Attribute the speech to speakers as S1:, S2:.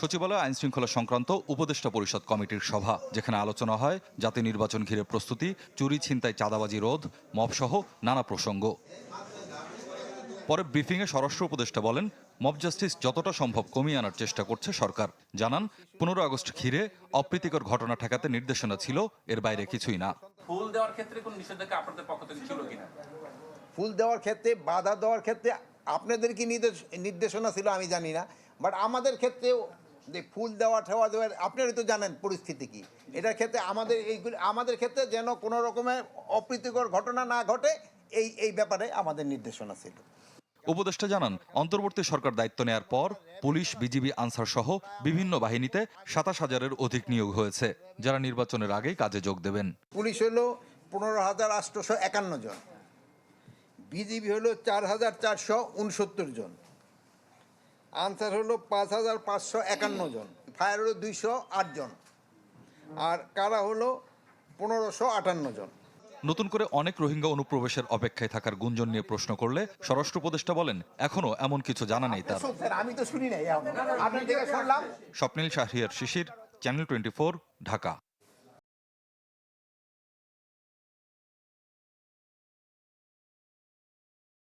S1: সচিবালয় আইন শৃঙ্খলা সংক্রান্ত উপদেষ্টা পরিষদ কমিটির সভা যেখানে আলোচনা হয় জাতীয় নির্বাচন ঘিরে প্রস্তুতি চুরি ছিনতাই চাঁদাবাজি রোধ মবসহ নানা প্রসঙ্গ। পরে ব্রিফিংয়ে স্বরাষ্ট্র উপদেষ্টা বলেন মব জাস্টিস যতটা সম্ভব কমিয়ে আনার চেষ্টা করছে সরকার। জানান পনেরো আগস্ট ঘিরে অপ্রীতিকর ঘটনা ঠেকাতে নির্দেশনা ছিল এর বাইরে কিছুই না।
S2: ফুল দেওয়ার ক্ষেত্রে কোন নিষেধাজ্ঞা আপনাদের পক্ষ থেকে ছিল কিনা?
S3: ফুল দেওয়ার ক্ষেত্রে বাধা দেওয়ার ক্ষেত্রে আপনাদের কি নির্দেশ নির্দেশনা ছিল আমি জানি না বাট আমাদের ক্ষেত্রেও যে ফুল দেওয়া ঠেওয়া দেওয়ার আপনারই তো জানেন পরিস্থিতি কি। এটার ক্ষেত্রে আমাদের এইগুলি আমাদের ক্ষেত্রে যেন কোনো রকমের অপ্রীতিকর ঘটনা না ঘটে এই এই ব্যাপারে আমাদের নির্দেশনা ছিল।
S1: উপদেষ্টা জানান অন্তর্বর্তী সরকার দায়িত্ব নেয়ার পর পুলিশ বিজিবি আনসার সহ বিভিন্ন বাহিনীতে সাতাশ হাজারের অধিক নিয়োগ হয়েছে। যারা নির্বাচনের আগেই কাজে যোগ দেবেন।
S3: পুলিশ হলো পনেরো হাজার আটশোশো একান্ন জন। বিজিবি হলো চার হাজার চারশো উনসত্তর জন। আনসার হলো পাঁচ হাজার পাঁচশো একান্ন জন। ফায়ার হলো দুইশো আট জন। আর কারা হলো পনেরোশো আটান্ন জন।
S1: নতুন করে অনেক রোহিঙ্গা অনুপ্রবেশের অপেক্ষায় থাকার গুঞ্জন নিয়ে প্রশ্ন করলে স্বরাষ্ট্র উপদেষ্টা বলেন এখনও এমন কিছু জানা নেই তার।
S3: আমি তো শুনি নাই
S1: স্বপ্নীল শাহরিয়ার শিশির চ্যানেল টোয়েন্টি ঢাকা